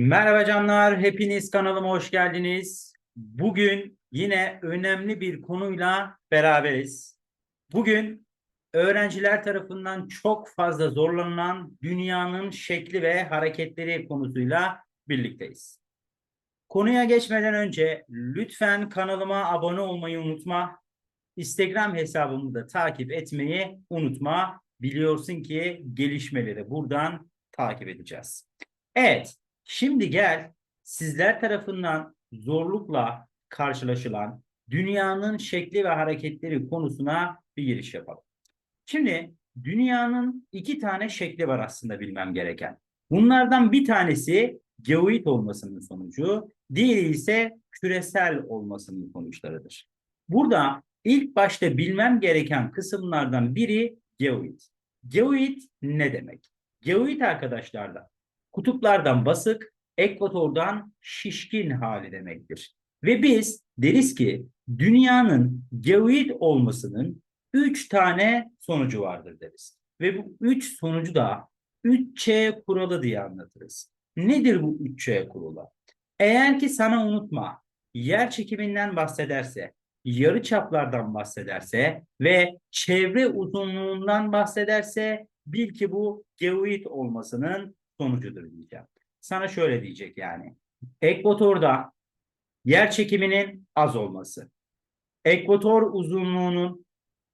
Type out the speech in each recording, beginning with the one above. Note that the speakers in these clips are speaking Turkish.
Merhaba canlar, hepiniz kanalıma hoş geldiniz. Bugün yine önemli bir konuyla beraberiz. Bugün öğrenciler tarafından çok fazla zorlanılan dünyanın şekli ve hareketleri konusuyla birlikteyiz. Konuya geçmeden önce lütfen kanalıma abone olmayı unutma. Instagram hesabımı da takip etmeyi unutma. Biliyorsun ki gelişmeleri buradan takip edeceğiz. Evet, Şimdi gel sizler tarafından zorlukla karşılaşılan dünyanın şekli ve hareketleri konusuna bir giriş yapalım. Şimdi dünyanın iki tane şekli var aslında bilmem gereken. Bunlardan bir tanesi geoid olmasının sonucu, diğeri ise küresel olmasının sonuçlarıdır. Burada ilk başta bilmem gereken kısımlardan biri geoid. Geoid ne demek? Geoid arkadaşlar da kutuplardan basık, ekvatordan şişkin hali demektir. Ve biz deriz ki dünyanın geoid olmasının üç tane sonucu vardır deriz. Ve bu üç sonucu da 3C kuralı diye anlatırız. Nedir bu 3C kuralı? Eğer ki sana unutma yer çekiminden bahsederse, yarı çaplardan bahsederse ve çevre uzunluğundan bahsederse bil ki bu geoid olmasının sonucudur diyeceğim. Sana şöyle diyecek yani. Ekvatorda yer çekiminin az olması. Ekvator uzunluğunun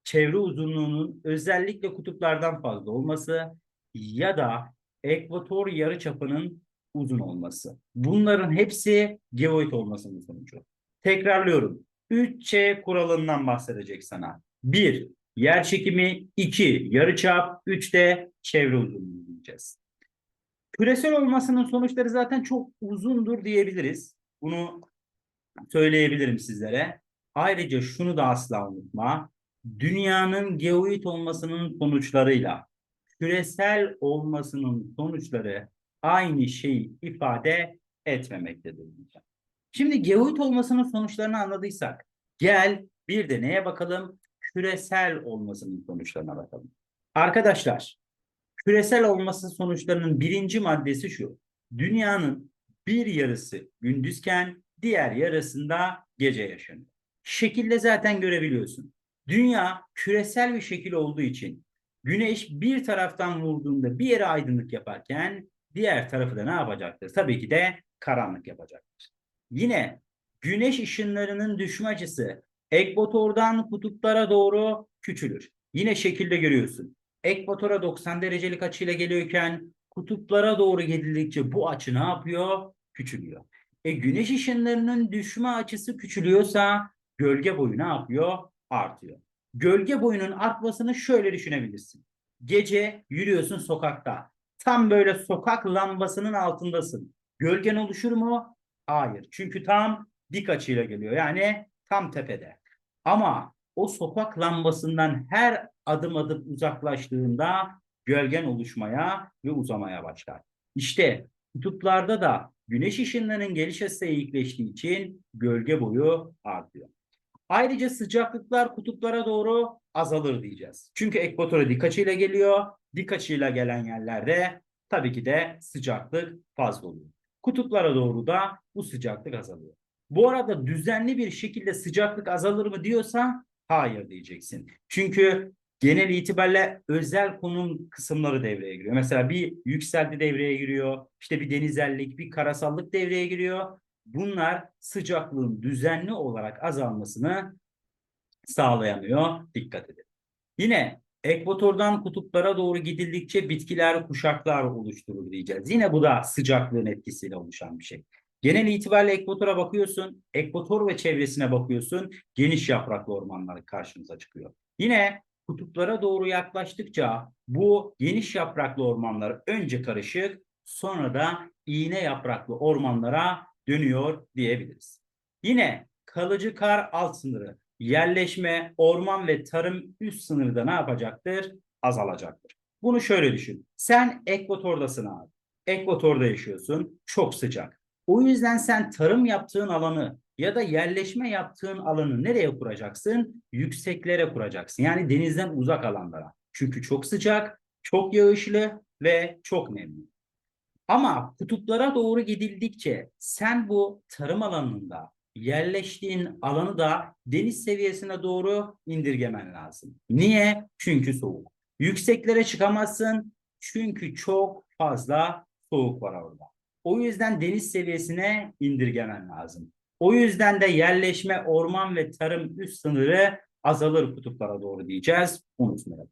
çevre uzunluğunun özellikle kutuplardan fazla olması ya da ekvator yarıçapının uzun olması. Bunların hepsi geoid olmasının sonucu. Tekrarlıyorum. 3C kuralından bahsedecek sana. 1. Yer çekimi 2. Yarıçap 3 de çevre uzunluğu diyeceğiz. Küresel olmasının sonuçları zaten çok uzundur diyebiliriz. Bunu söyleyebilirim sizlere. Ayrıca şunu da asla unutma. Dünyanın geoid olmasının sonuçlarıyla küresel olmasının sonuçları aynı şeyi ifade etmemektedir. Şimdi geoid olmasının sonuçlarını anladıysak gel bir de neye bakalım? Küresel olmasının sonuçlarına bakalım. Arkadaşlar küresel olması sonuçlarının birinci maddesi şu. Dünyanın bir yarısı gündüzken diğer yarısında gece yaşanıyor. Şekilde zaten görebiliyorsun. Dünya küresel bir şekil olduğu için güneş bir taraftan vurduğunda bir yere aydınlık yaparken diğer tarafı da ne yapacaktır? Tabii ki de karanlık yapacaktır. Yine güneş ışınlarının düşme açısı ekvatordan kutuplara doğru küçülür. Yine şekilde görüyorsun ekvatora 90 derecelik açıyla geliyorken kutuplara doğru gidildikçe bu açı ne yapıyor? Küçülüyor. E güneş ışınlarının düşme açısı küçülüyorsa gölge boyu ne yapıyor? Artıyor. Gölge boyunun artmasını şöyle düşünebilirsin. Gece yürüyorsun sokakta. Tam böyle sokak lambasının altındasın. Gölgen oluşur mu? Hayır. Çünkü tam dik açıyla geliyor. Yani tam tepede. Ama o sokak lambasından her adım adım uzaklaştığında gölgen oluşmaya ve uzamaya başlar. İşte kutuplarda da güneş ışınlarının geliş açısı eğikleştiği için gölge boyu artıyor. Ayrıca sıcaklıklar kutuplara doğru azalır diyeceğiz. Çünkü ekvatora dik açıyla geliyor. Dik açıyla gelen yerlerde tabii ki de sıcaklık fazla oluyor. Kutuplara doğru da bu sıcaklık azalıyor. Bu arada düzenli bir şekilde sıcaklık azalır mı diyorsa hayır diyeceksin. Çünkü genel itibariyle özel konum kısımları devreye giriyor. Mesela bir yükseldi devreye giriyor. İşte bir denizellik, bir karasallık devreye giriyor. Bunlar sıcaklığın düzenli olarak azalmasını sağlayamıyor. Dikkat edin. Yine ekvatordan kutuplara doğru gidildikçe bitkiler kuşaklar oluşturur diyeceğiz. Yine bu da sıcaklığın etkisiyle oluşan bir şey. Genel itibariyle ekvatora bakıyorsun, ekvator ve çevresine bakıyorsun, geniş yapraklı ormanlar karşımıza çıkıyor. Yine kutuplara doğru yaklaştıkça bu geniş yapraklı ormanlar önce karışık, sonra da iğne yapraklı ormanlara dönüyor diyebiliriz. Yine kalıcı kar alt sınırı, yerleşme, orman ve tarım üst sınırı da ne yapacaktır? Azalacaktır. Bunu şöyle düşün. Sen ekvatordasın abi. Ekvatorda yaşıyorsun. Çok sıcak. O yüzden sen tarım yaptığın alanı ya da yerleşme yaptığın alanı nereye kuracaksın? Yükseklere kuracaksın. Yani denizden uzak alanlara. Çünkü çok sıcak, çok yağışlı ve çok nemli. Ama kutuplara doğru gidildikçe sen bu tarım alanında yerleştiğin alanı da deniz seviyesine doğru indirgemen lazım. Niye? Çünkü soğuk. Yükseklere çıkamazsın çünkü çok fazla soğuk var orada. O yüzden deniz seviyesine indirgemen lazım. O yüzden de yerleşme, orman ve tarım üst sınırı azalır kutuplara doğru diyeceğiz. Unutmayalım.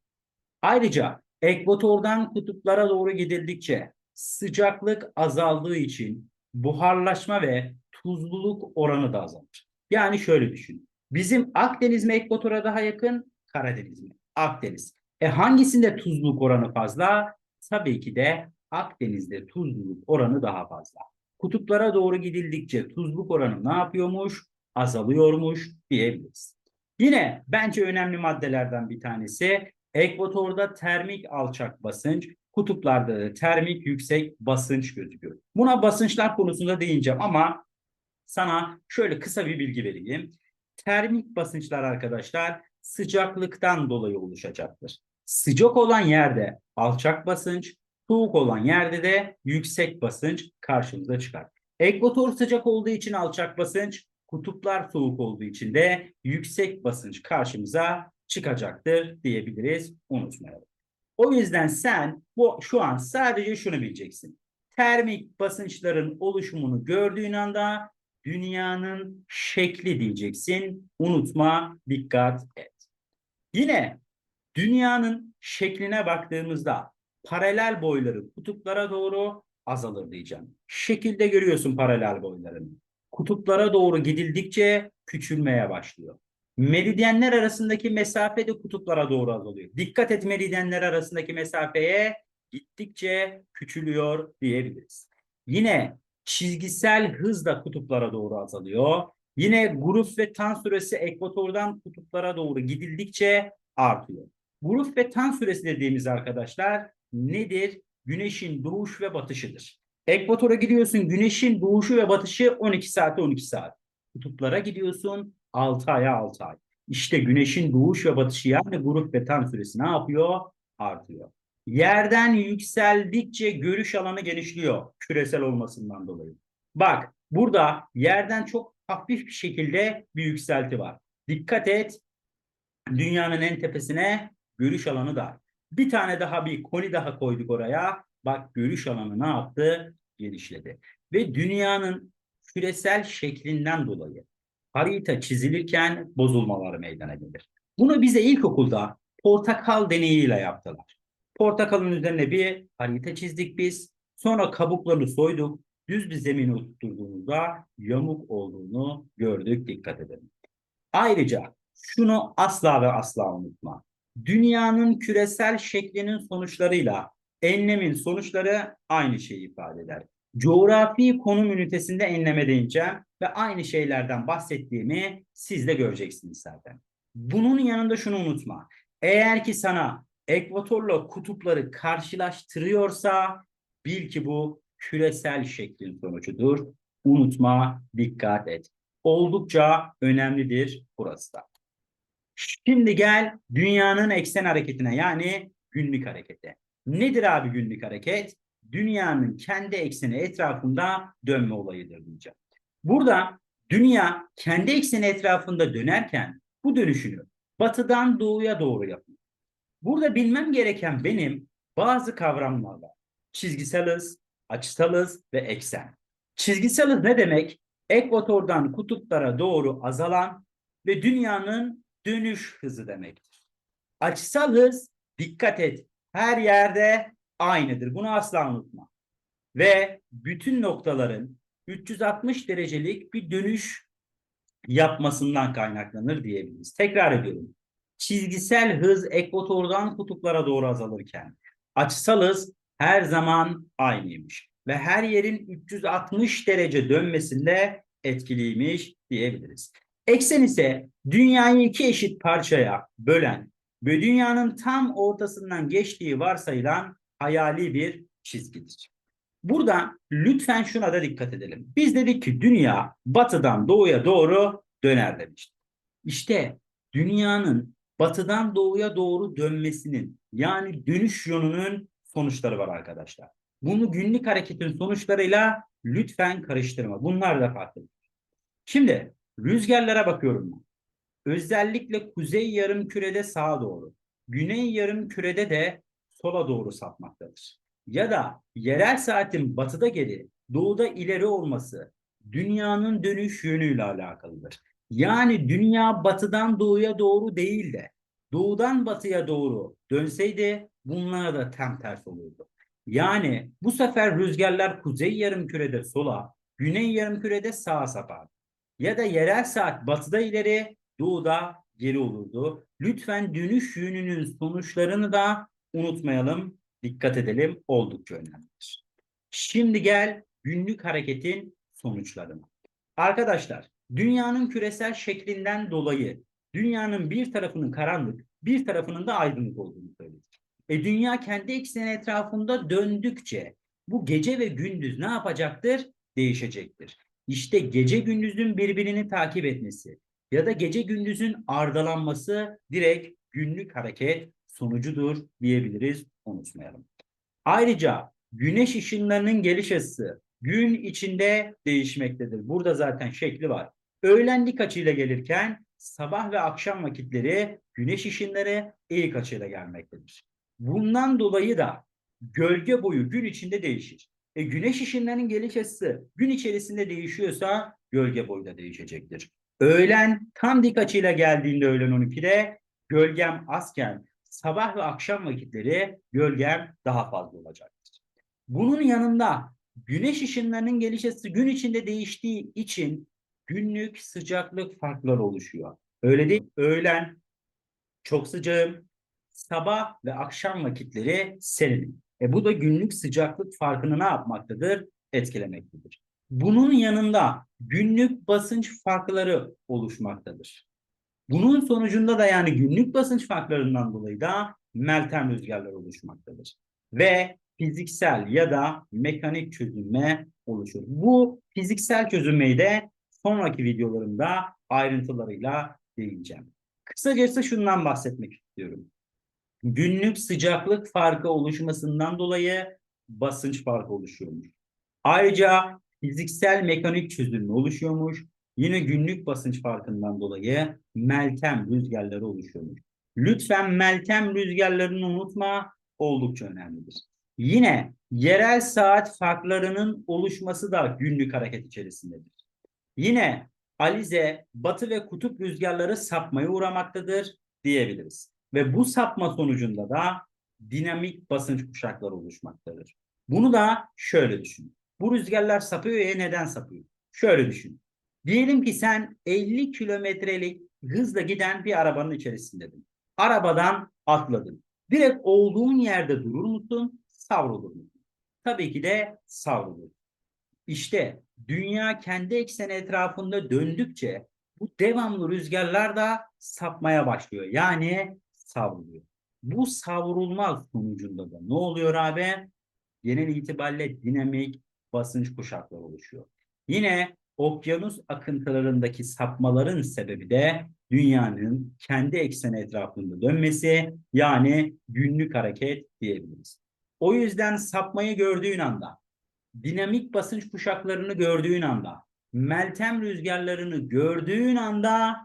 Ayrıca ekvatordan kutuplara doğru gidildikçe sıcaklık azaldığı için buharlaşma ve tuzluluk oranı da azalır. Yani şöyle düşün. Bizim Akdeniz mi ekvatora daha yakın, Karadeniz mi? Akdeniz. E hangisinde tuzluluk oranı fazla? Tabii ki de Akdeniz'de tuzluluk oranı daha fazla. Kutuplara doğru gidildikçe tuzluk oranı ne yapıyormuş? Azalıyormuş diyebiliriz. Yine bence önemli maddelerden bir tanesi ekvatorda termik alçak basınç, kutuplarda da termik yüksek basınç gözüküyor. Buna basınçlar konusunda değineceğim ama sana şöyle kısa bir bilgi vereyim. Termik basınçlar arkadaşlar sıcaklıktan dolayı oluşacaktır. Sıcak olan yerde alçak basınç, soğuk olan yerde de yüksek basınç karşımıza çıkar. Ekvator sıcak olduğu için alçak basınç, kutuplar soğuk olduğu için de yüksek basınç karşımıza çıkacaktır diyebiliriz. Unutmayalım. O yüzden sen bu şu an sadece şunu bileceksin. Termik basınçların oluşumunu gördüğün anda dünyanın şekli diyeceksin. Unutma, dikkat et. Yine dünyanın şekline baktığımızda paralel boyları kutuplara doğru azalır diyeceğim. Şekilde görüyorsun paralel boylarını. Kutuplara doğru gidildikçe küçülmeye başlıyor. Meridyenler arasındaki mesafe de kutuplara doğru azalıyor. Dikkat et meridyenler arasındaki mesafeye gittikçe küçülüyor diyebiliriz. Yine çizgisel hız da kutuplara doğru azalıyor. Yine grup ve tan süresi ekvatordan kutuplara doğru gidildikçe artıyor. Grup ve tan süresi dediğimiz arkadaşlar nedir? Güneşin doğuş ve batışıdır. Ekvatora gidiyorsun güneşin doğuşu ve batışı 12 saate 12 saat. Kutuplara gidiyorsun 6 aya 6 ay. İşte güneşin doğuş ve batışı yani grup ve tan süresi ne yapıyor? Artıyor. Yerden yükseldikçe görüş alanı genişliyor küresel olmasından dolayı. Bak burada yerden çok hafif bir şekilde bir yükselti var. Dikkat et dünyanın en tepesine görüş alanı da. Bir tane daha bir koni daha koyduk oraya. Bak görüş alanı ne yaptı? Genişledi. Ve dünyanın küresel şeklinden dolayı harita çizilirken bozulmalar meydana gelir. Bunu bize ilkokulda portakal deneyiyle yaptılar. Portakalın üzerine bir harita çizdik biz. Sonra kabuklarını soyduk. Düz bir zemine oturttuğumuzda yamuk olduğunu gördük. Dikkat edelim. Ayrıca şunu asla ve asla unutma. Dünyanın küresel şeklinin sonuçlarıyla enlemin sonuçları aynı şeyi ifade eder. Coğrafi konum ünitesinde enleme değineceğim ve aynı şeylerden bahsettiğimi siz de göreceksiniz zaten. Bunun yanında şunu unutma. Eğer ki sana ekvatorla kutupları karşılaştırıyorsa bil ki bu küresel şeklin sonucudur. Unutma, dikkat et. Oldukça önemlidir burası da. Şimdi gel dünyanın eksen hareketine yani günlük harekete. Nedir abi günlük hareket? Dünyanın kendi ekseni etrafında dönme olayıdır diyeceğim. Burada dünya kendi ekseni etrafında dönerken bu dönüşünü batıdan doğuya doğru yapıyor. Burada bilmem gereken benim bazı kavramlar var. Çizgisel hız, açısal hız ve eksen. Çizgisel hız ne demek? Ekvatordan kutuplara doğru azalan ve dünyanın dönüş hızı demektir. Açısal hız dikkat et her yerde aynıdır. Bunu asla unutma. Ve bütün noktaların 360 derecelik bir dönüş yapmasından kaynaklanır diyebiliriz. Tekrar ediyorum. Çizgisel hız ekvatordan kutuplara doğru azalırken açısal hız her zaman aynıymış ve her yerin 360 derece dönmesinde etkiliymiş diyebiliriz. Eksen ise dünyayı iki eşit parçaya bölen ve dünyanın tam ortasından geçtiği varsayılan hayali bir çizgidir. Burada lütfen şuna da dikkat edelim. Biz dedik ki dünya batıdan doğuya doğru döner demiştik. İşte dünyanın batıdan doğuya doğru dönmesinin yani dönüş yönünün sonuçları var arkadaşlar. Bunu günlük hareketin sonuçlarıyla lütfen karıştırma. Bunlar da farklı. Şimdi rüzgarlara bakıyorum ben. Özellikle kuzey yarım kürede sağa doğru, güney yarım kürede de sola doğru sapmaktadır. Ya da yerel saatin batıda geri, doğuda ileri olması dünyanın dönüş yönüyle alakalıdır. Yani dünya batıdan doğuya doğru değil de doğudan batıya doğru dönseydi bunlar da tam ters olurdu. Yani bu sefer rüzgarlar kuzey yarım kürede sola, güney yarım kürede sağa sapar. Ya da yerel saat batıda ileri, doğuda geri olurdu. Lütfen dönüş yönünün sonuçlarını da unutmayalım, dikkat edelim oldukça önemlidir. Şimdi gel günlük hareketin sonuçlarına. Arkadaşlar, dünyanın küresel şeklinden dolayı dünyanın bir tarafının karanlık, bir tarafının da aydınlık olduğunu söyledik. E dünya kendi ekseni etrafında döndükçe bu gece ve gündüz ne yapacaktır? Değişecektir. İşte gece gündüzün birbirini takip etmesi ya da gece gündüzün ardalanması direkt günlük hareket sonucudur diyebiliriz. Unutmayalım. Ayrıca güneş ışınlarının geliş açısı gün içinde değişmektedir. Burada zaten şekli var. Öğlen dik açıyla gelirken sabah ve akşam vakitleri güneş ışınları eğik açıyla gelmektedir. Bundan dolayı da gölge boyu gün içinde değişir. E, güneş ışınlarının geliş açısı gün içerisinde değişiyorsa gölge boyu da değişecektir. Öğlen tam dik açıyla geldiğinde öğlen 12'de gölgem azken sabah ve akşam vakitleri gölgem daha fazla olacaktır. Bunun yanında güneş ışınlarının geliş açısı gün içinde değiştiği için günlük sıcaklık farkları oluşuyor. Öyle değil. Öğlen çok sıcağım, sabah ve akşam vakitleri serinim. E bu da günlük sıcaklık farkını ne yapmaktadır? Etkilemektedir. Bunun yanında günlük basınç farkları oluşmaktadır. Bunun sonucunda da yani günlük basınç farklarından dolayı da meltem rüzgarlar oluşmaktadır. Ve fiziksel ya da mekanik çözünme oluşur. Bu fiziksel çözünmeyi de sonraki videolarımda ayrıntılarıyla değineceğim. Kısacası şundan bahsetmek istiyorum. Günlük sıcaklık farkı oluşmasından dolayı basınç farkı oluşuyormuş. Ayrıca fiziksel mekanik çözünme oluşuyormuş. Yine günlük basınç farkından dolayı meltem rüzgarları oluşuyormuş. Lütfen meltem rüzgarlarını unutma oldukça önemlidir. Yine yerel saat farklarının oluşması da günlük hareket içerisindedir. Yine alize, batı ve kutup rüzgarları sapmaya uğramaktadır diyebiliriz. Ve bu sapma sonucunda da dinamik basınç kuşakları oluşmaktadır. Bunu da şöyle düşün. Bu rüzgarlar sapıyor ya neden sapıyor? Şöyle düşün. Diyelim ki sen 50 kilometrelik hızla giden bir arabanın içerisindeydin. Arabadan atladın. Direkt olduğun yerde durur musun? Savrulur musun? Tabii ki de savrulur. İşte dünya kendi ekseni etrafında döndükçe bu devamlı rüzgarlar da sapmaya başlıyor. Yani savruluyor. Bu savrulma sonucunda da ne oluyor abi? Genel itibariyle dinamik basınç kuşakları oluşuyor. Yine okyanus akıntılarındaki sapmaların sebebi de dünyanın kendi ekseni etrafında dönmesi yani günlük hareket diyebiliriz. O yüzden sapmayı gördüğün anda, dinamik basınç kuşaklarını gördüğün anda, meltem rüzgarlarını gördüğün anda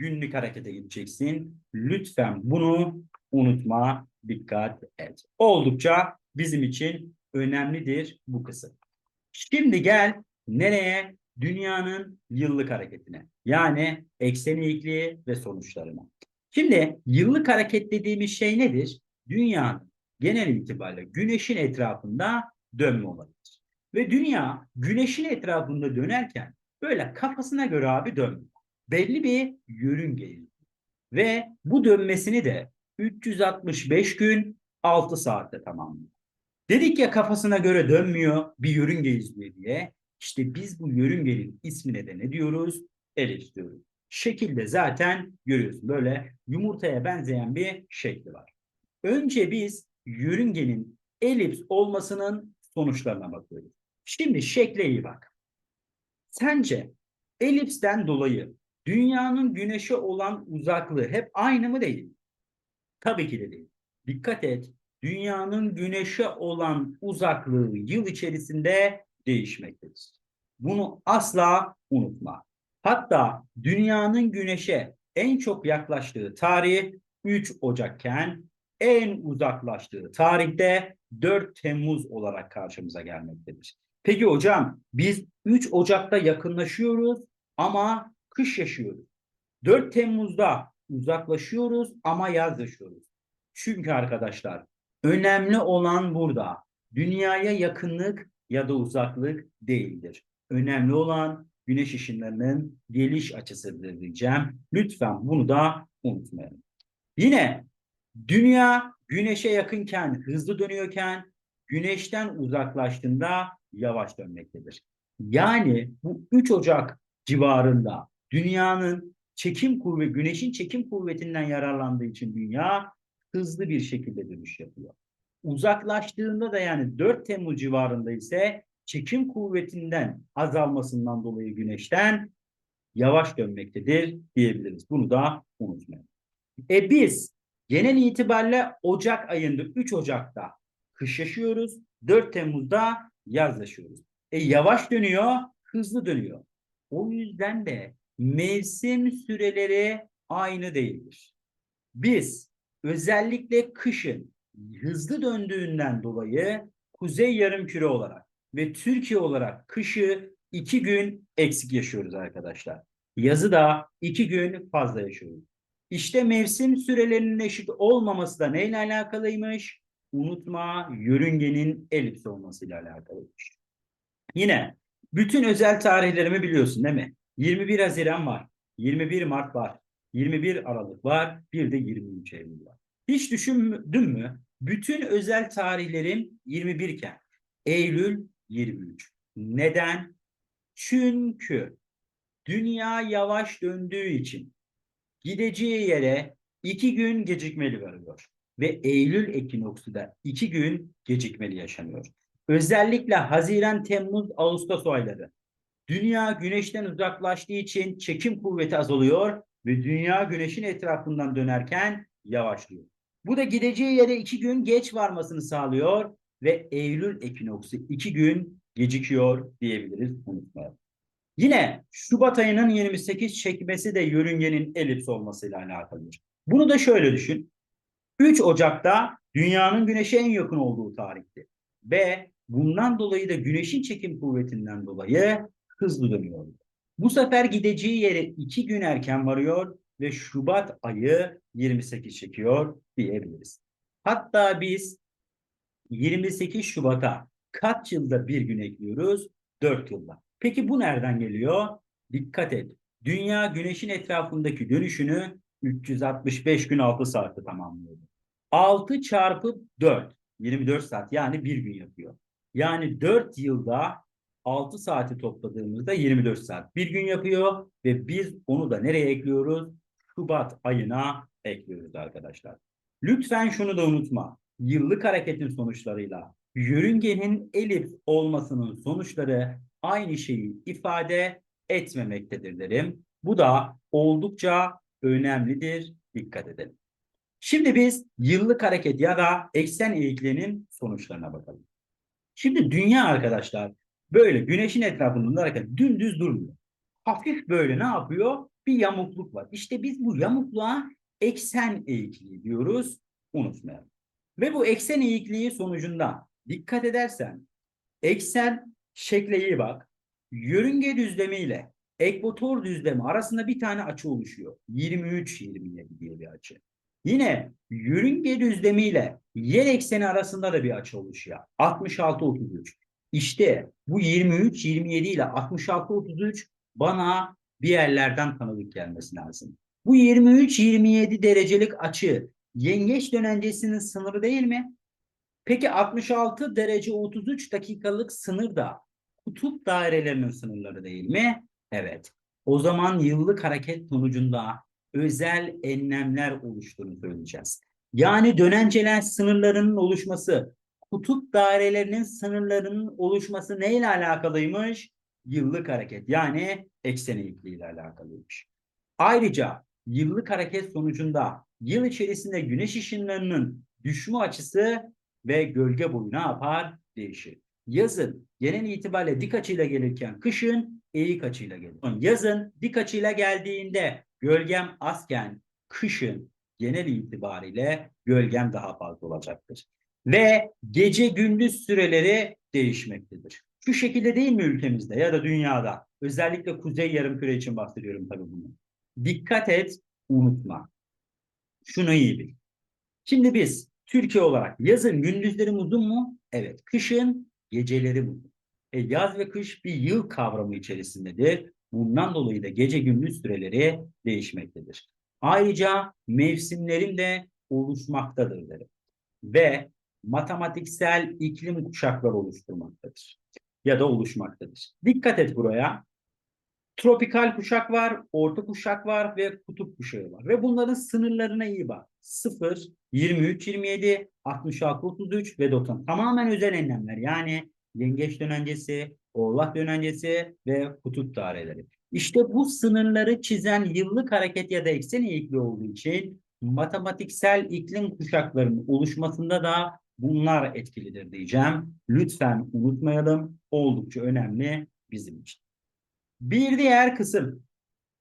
günlük harekete gideceksin. Lütfen bunu unutma, dikkat et. Oldukça bizim için önemlidir bu kısım. Şimdi gel nereye? Dünyanın yıllık hareketine. Yani eksen eğikliği ve sonuçlarına. Şimdi yıllık hareket dediğimiz şey nedir? Dünyanın genel itibariyle güneşin etrafında dönme olayıdır. Ve dünya güneşin etrafında dönerken böyle kafasına göre abi dönmüyor. Belli bir yörünge ve bu dönmesini de 365 gün 6 saatte tamamlıyor. Dedik ya kafasına göre dönmüyor bir yörünge izliyor diye. İşte biz bu yörüngenin ismine de ne diyoruz? Elips diyoruz. Şekilde zaten görüyorsun. Böyle yumurtaya benzeyen bir şekli var. Önce biz yörüngenin elips olmasının sonuçlarına bakıyoruz. Şimdi şekle iyi bak. Sence elipsten dolayı dünyanın güneşe olan uzaklığı hep aynı mı değil? Tabii ki de değil. Dikkat et. dünyanın güneşe olan uzaklığı yıl içerisinde değişmektedir. Bunu asla unutma. Hatta dünyanın güneşe en çok yaklaştığı tarih 3 Ocak'ken en uzaklaştığı tarihte 4 Temmuz olarak karşımıza gelmektedir. Peki hocam biz 3 Ocak'ta yakınlaşıyoruz ama kış yaşıyoruz. 4 Temmuz'da uzaklaşıyoruz ama yaz yaşıyoruz. Çünkü arkadaşlar önemli olan burada dünyaya yakınlık ya da uzaklık değildir. Önemli olan güneş ışınlarının geliş açısıdır diyeceğim. Lütfen bunu da unutmayın. Yine dünya güneşe yakınken, hızlı dönüyorken güneşten uzaklaştığında yavaş dönmektedir. Yani bu 3 Ocak civarında dünyanın çekim kuvveti, güneşin çekim kuvvetinden yararlandığı için dünya hızlı bir şekilde dönüş yapıyor. Uzaklaştığında da yani 4 Temmuz civarında ise çekim kuvvetinden azalmasından dolayı güneşten yavaş dönmektedir diyebiliriz. Bunu da unutmayın. E biz genel itibariyle Ocak ayında 3 Ocak'ta kış yaşıyoruz. 4 Temmuz'da yaz yaşıyoruz. E yavaş dönüyor, hızlı dönüyor. O yüzden de mevsim süreleri aynı değildir. Biz özellikle kışın hızlı döndüğünden dolayı kuzey yarımküre olarak ve Türkiye olarak kışı iki gün eksik yaşıyoruz arkadaşlar. Yazı da iki gün fazla yaşıyoruz. İşte mevsim sürelerinin eşit olmaması da neyle alakalıymış? Unutma yörüngenin elips olmasıyla alakalıymış. Yine bütün özel tarihlerimi biliyorsun değil mi? 21 Haziran var, 21 Mart var, 21 Aralık var, bir de 23 Eylül var. Hiç düşündün mü? Bütün özel tarihlerim 21 iken Eylül 23. Neden? Çünkü dünya yavaş döndüğü için gideceği yere iki gün gecikmeli varıyor. Ve Eylül ekinoksu da iki gün gecikmeli yaşanıyor. Özellikle Haziran, Temmuz, Ağustos ayları. Dünya güneşten uzaklaştığı için çekim kuvveti azalıyor ve dünya güneşin etrafından dönerken yavaşlıyor. Bu da gideceği yere iki gün geç varmasını sağlıyor ve Eylül ekinoksu iki gün gecikiyor diyebiliriz unutmayalım. Yine Şubat ayının 28 çekmesi de yörüngenin elips olmasıyla alakalıdır. Bunu da şöyle düşün. 3 Ocak'ta dünyanın güneşe en yakın olduğu tarihti. Ve bundan dolayı da güneşin çekim kuvvetinden dolayı hızlı dönüyor. Bu sefer gideceği yere iki gün erken varıyor ve Şubat ayı 28 çekiyor diyebiliriz. Hatta biz 28 Şubat'a kaç yılda bir gün ekliyoruz? 4 yılda. Peki bu nereden geliyor? Dikkat et. Dünya güneşin etrafındaki dönüşünü 365 gün 6 saatte tamamlıyor. 6 çarpı 4 24 saat yani bir gün yapıyor. Yani 4 yılda 6 saati topladığımızda 24 saat bir gün yapıyor ve biz onu da nereye ekliyoruz? Şubat ayına ekliyoruz arkadaşlar. Lütfen şunu da unutma. Yıllık hareketin sonuçlarıyla yörüngenin elips olmasının sonuçları aynı şeyi ifade etmemektedir derim. Bu da oldukça önemlidir. Dikkat edelim. Şimdi biz yıllık hareket ya da eksen eğikliğinin sonuçlarına bakalım. Şimdi dünya arkadaşlar böyle güneşin etrafında hareket dümdüz durmuyor. Hafif böyle ne yapıyor? Bir yamukluk var. İşte biz bu yamukluğa eksen eğikliği diyoruz. Unutmayalım. Ve bu eksen eğikliği sonucunda dikkat edersen eksen şekle iyi bak. Yörünge düzlemi ile ekvator düzlemi arasında bir tane açı oluşuyor. 23-27 diye bir açı. Yine yörünge düzlemi ile yer ekseni arasında da bir açı oluşuyor. 66-33. İşte bu 23-27 ile 66-33 bana bir yerlerden tanıdık gelmesi lazım. Bu 23-27 derecelik açı yengeç dönencesinin sınırı değil mi? Peki 66 derece 33 dakikalık sınır da kutup dairelerinin sınırları değil mi? Evet. O zaman yıllık hareket sonucunda özel enlemler oluştuğunu söyleyeceğiz. Yani dönenceler sınırlarının oluşması, kutup dairelerinin sınırlarının oluşması neyle alakalıymış? Yıllık hareket yani eksen eğikliği ile alakalıymış. Ayrıca yıllık hareket sonucunda yıl içerisinde güneş ışınlarının düşme açısı ve gölge boyu ne yapar? Değişir. Yazın genel itibariyle dik açıyla gelirken kışın eğik açıyla gelir. Yazın dik açıyla geldiğinde gölgem azken kışın genel itibariyle gölgem daha fazla olacaktır. Ve gece gündüz süreleri değişmektedir. Şu şekilde değil mi ülkemizde ya da dünyada? Özellikle kuzey yarımküre için bahsediyorum tabii bunu. Dikkat et, unutma. Şunu iyi bil. Şimdi biz Türkiye olarak yazın gündüzlerim uzun mu? Evet. Kışın geceleri uzun. E, yaz ve kış bir yıl kavramı içerisindedir. Bundan dolayı da gece gündüz süreleri değişmektedir. Ayrıca mevsimlerin de oluşmaktadır derim. Ve matematiksel iklim kuşakları oluşturmaktadır. Ya da oluşmaktadır. Dikkat et buraya. Tropikal kuşak var, orta kuşak var ve kutup kuşağı var. Ve bunların sınırlarına iyi bak. 0, 23, 27, 66, 33 ve 90. Tamamen özel enlemler. Yani yengeç dönencesi, oğlak dönencesi ve kutup daireleri. İşte bu sınırları çizen yıllık hareket ya da eksen eğikliği olduğu için matematiksel iklim kuşaklarının oluşmasında da bunlar etkilidir diyeceğim. Lütfen unutmayalım. Oldukça önemli bizim için. Bir diğer kısım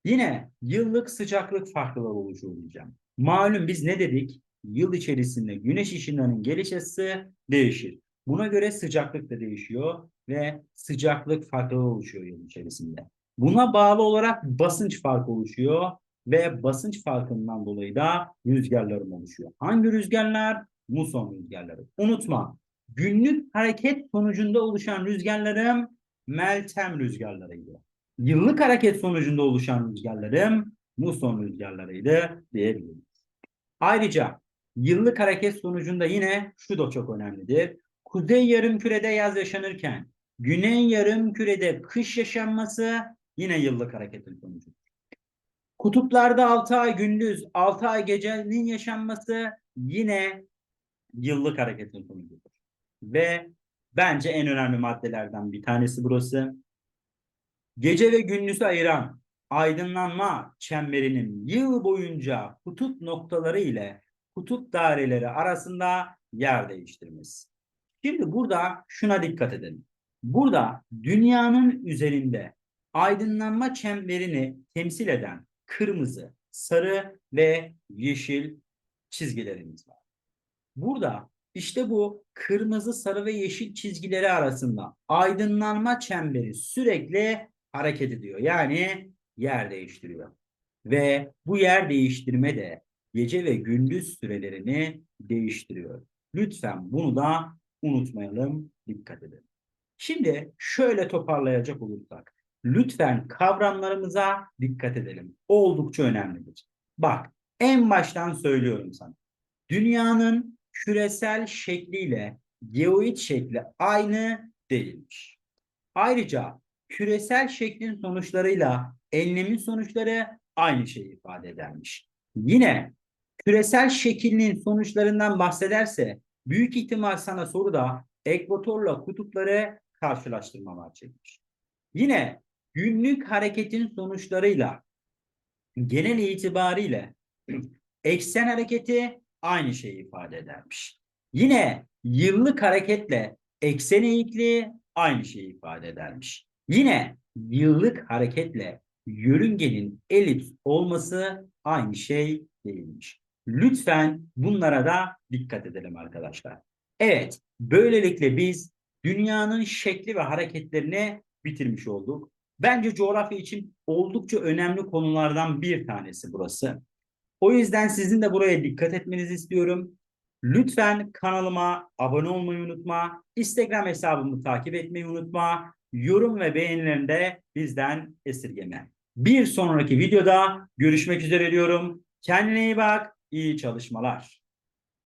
yine yıllık sıcaklık farklılığı oluşuyor diyeceğim. Malum biz ne dedik? Yıl içerisinde güneş ışınlarının geliş açısı değişir. Buna göre sıcaklık da değişiyor ve sıcaklık farklılığı oluşuyor yıl içerisinde. Buna bağlı olarak basınç farkı oluşuyor ve basınç farkından dolayı da rüzgarlarım oluşuyor. Hangi rüzgarlar? Muson rüzgarları. Unutma, günlük hareket sonucunda oluşan rüzgarlarım Meltem rüzgarlarıydı. Yıllık hareket sonucunda oluşan rüzgarlarım muson rüzgarlarıydı diyebiliriz. Ayrıca yıllık hareket sonucunda yine şu da çok önemlidir. Kuzey yarımkürede yaz yaşanırken güney yarımkürede kış yaşanması yine yıllık hareketin sonucudur. Kutuplarda 6 ay gündüz, 6 ay gecenin yaşanması yine yıllık hareketin sonucudur. Ve bence en önemli maddelerden bir tanesi burası. Gece ve gündüzü ayıran aydınlanma çemberinin yıl boyunca kutup noktaları ile kutup daireleri arasında yer değiştirmesi. Şimdi burada şuna dikkat edin. Burada dünyanın üzerinde aydınlanma çemberini temsil eden kırmızı, sarı ve yeşil çizgilerimiz var. Burada işte bu kırmızı, sarı ve yeşil çizgileri arasında aydınlanma çemberi sürekli hareket ediyor. Yani yer değiştiriyor. Ve bu yer değiştirme de gece ve gündüz sürelerini değiştiriyor. Lütfen bunu da unutmayalım, dikkat edelim. Şimdi şöyle toparlayacak olursak, lütfen kavramlarımıza dikkat edelim. Oldukça önemlidir. Bak, en baştan söylüyorum sana. Dünyanın küresel şekliyle geoid şekli aynı değilmiş. Ayrıca küresel şeklin sonuçlarıyla enlemin sonuçları aynı şeyi ifade edermiş. Yine küresel şeklinin sonuçlarından bahsederse büyük ihtimal sana soruda ekvatorla kutupları karşılaştırma var çekmiş. Yine günlük hareketin sonuçlarıyla genel itibariyle eksen hareketi aynı şeyi ifade edermiş. Yine yıllık hareketle eksen eğikliği aynı şeyi ifade edermiş. Yine yıllık hareketle yörüngenin elips olması aynı şey değilmiş. Lütfen bunlara da dikkat edelim arkadaşlar. Evet, böylelikle biz dünyanın şekli ve hareketlerini bitirmiş olduk. Bence coğrafya için oldukça önemli konulardan bir tanesi burası. O yüzden sizin de buraya dikkat etmenizi istiyorum. Lütfen kanalıma abone olmayı unutma. Instagram hesabımı takip etmeyi unutma. Yorum ve beğenilerinde bizden esirgeme. Bir sonraki videoda görüşmek üzere diyorum. Kendine iyi bak. İyi çalışmalar.